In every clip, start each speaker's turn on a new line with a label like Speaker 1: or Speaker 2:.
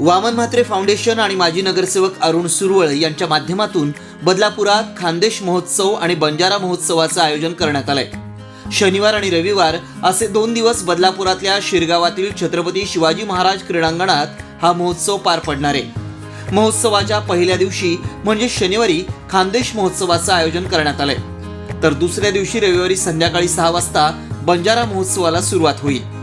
Speaker 1: Vaman Mhatre foundation आणि माजी नगरसेवक अरुण सुरवळ यांच्या माध्यमातून बदलापुरात खानदेश महोत्सव आणि बंजारा महोत्सवाचं आयोजन करण्यात आलंय. शनिवार आणि रविवार असे दोन दिवस बदलापुरातल्या शिरगावातील छत्रपती शिवाजी महाराज क्रीडांगणात हा महोत्सव पार पडणार आहे. महोत्सवाच्या पहिल्या दिवशी म्हणजे शनिवारी खानदेश महोत्सवाचं आयोजन करण्यात आलंय. तर दुसऱ्या दिवशी रविवारी संध्याकाळी सहा वाजता बंजारा महोत्सवाला सुरुवात होईल.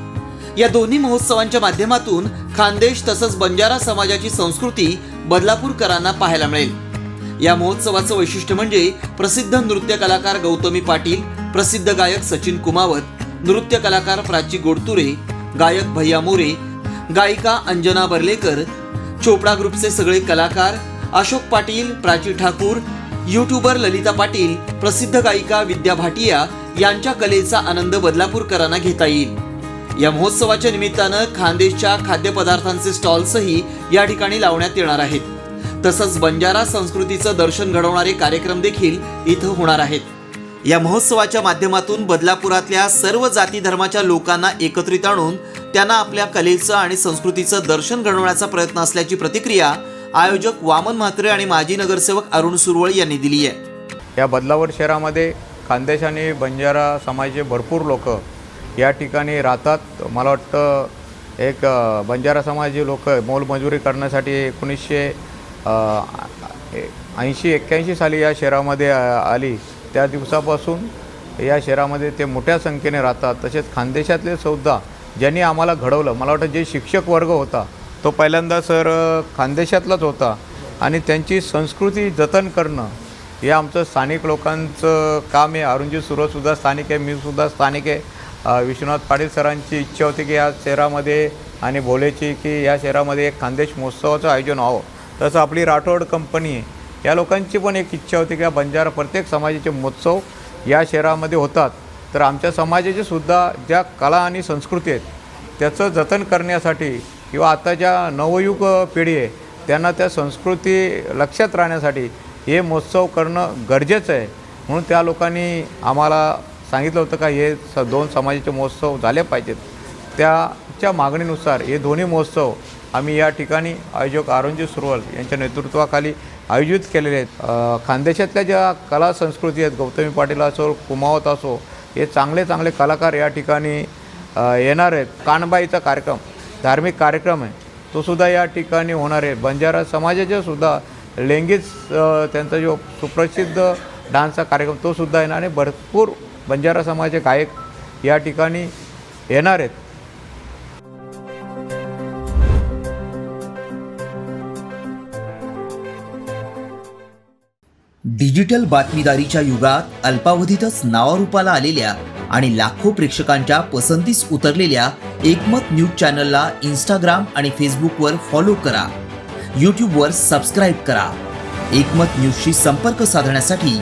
Speaker 1: या दोन्ही महोत्सवांच्या माध्यमातून खानदेश तसंच बंजारा समाजाची संस्कृती बदलापूरकरांना पाहायला मिळेल. या महोत्सवाचं वैशिष्ट्य म्हणजे प्रसिद्ध नृत्य कलाकार गौतमी पाटील प्रसिद्ध गायक सचिन कुमावत नृत्य कलाकार प्राची गोडतुरे गायक भैया मोरे गायिका अंजना बर्लेकर चोपडा ग्रुपचे सगळे कलाकार अशोक पाटील प्राची ठाकूर युट्यूबर ललिता पाटील प्रसिद्ध गायिका विद्या भाटिया यांच्या कलेचा आनंद बदलापूरकरांना घेता येईल. या महोत्सवाच्या निमित्तानं खानदेशच्या खाद्यपदार्थांचे स्टॉल्सही या ठिकाणी लावण्यात येणार आहेत. तसंच बंजारा संस्कृतीचं दर्शन घडवणारे कार्यक्रम देखील इथं होणार आहेत. या महोत्सवाच्या माध्यमातून बदलापुरातल्या सर्व जाती धर्माच्या लोकांना एकत्रित आणून त्यांना आपल्या कलेचं आणि संस्कृतीचं दर्शन घडवण्याचा प्रयत्न असल्याची प्रतिक्रिया आयोजक वामन म्हात्रे आणि माजी नगरसेवक अरुण सुरवळ यांनी दिली आहे.
Speaker 2: या बदलावर शहरामध्ये खानदेश आणि बंजारा समाजाचे भरपूर लोक या ठिकाणी राहतात. मला वाटतं एक बंजारा समाजाचे लोक मोलमजुरी करण्यासाठी एकोणीसशे ऐंशी एक्क्याऐंशी साली या शहरामध्ये आली. त्या दिवसापासून या शहरामध्ये ते मोठ्या संख्येने राहतात. तसेच खानदेशातले सुद्धा ज्यांनी आम्हाला घडवलं मला वाटतं जे शिक्षक वर्ग होता तो पहिल्यांदा सर खानदेशातलाच होता. आणि त्यांची संस्कृती जतन करणं हे आमचं स्थानिक लोकांचं काम आहे. अरुणजी सुरतसुद्धा स्थानिक आहे मी सुद्धा स्थानिक आहे. विश्वनाथ पाटील सरांची इच्छा होती की या शहरामध्ये आणि भोलेची की या शहरामध्ये एक खानदेश महोत्सवाचं आयोजन व्हावं. तसं आपली राठोड कंपनी आहे या लोकांची पण एक इच्छा होती की या बंजारा प्रत्येक समाजाचे महोत्सव या शहरामध्ये होतात. तर आमच्या समाजाचे सुद्धा ज्या कला आणि संस्कृती आहेत त्याचं जतन करण्यासाठी किंवा आता ज्या नवयुग पिढी आहे त्यांना त्या संस्कृती लक्षात राहण्यासाठी हे महोत्सव करणं गरजेचं आहे. म्हणून त्या लोकांनी आम्हाला सांगितलं होतं का हे स दोन समाजाचे महोत्सव झाले पाहिजेत. त्याच्या मागणीनुसार हे दोन्ही महोत्सव आम्ही या ठिकाणी आयोजक आरोंजी सुरवल यांच्या नेतृत्वाखाली आयोजित केलेले आहेत. खानदेशातल्या ज्या कला संस्कृती आहेत गौतमी पाटील असो कुमावत असो हे चांगले चांगले कलाकार या ठिकाणी येणार आहेत. कानबाईचा कार्यक्रम धार्मिक कार्यक्रम आहे तो सुद्धा या ठिकाणी होणार आहे. बंजारा समाजाचे सुद्धा लेंगीच त्यांचा जो सुप्रसिद्ध डान्सचा कार्यक्रम तो सुद्धा येणार आणि भरपूर बंजारा समाजाचे गायक या ठिकाणी येणार आहेत.
Speaker 3: डिजिटल बातमीदारीच्या युगात अल्पावधीतच नावारूपाला आलेल्या आणि लाखो प्रेक्षकांच्या पसंतीस उतरलेल्या एकमत न्यूज चॅनलला इंस्टाग्राम आणि फेसबुकवर फॉलो करा. यूट्यूबवर सबस्क्राईब करा. एकमत न्यूजशी संपर्क साधण्यासाठी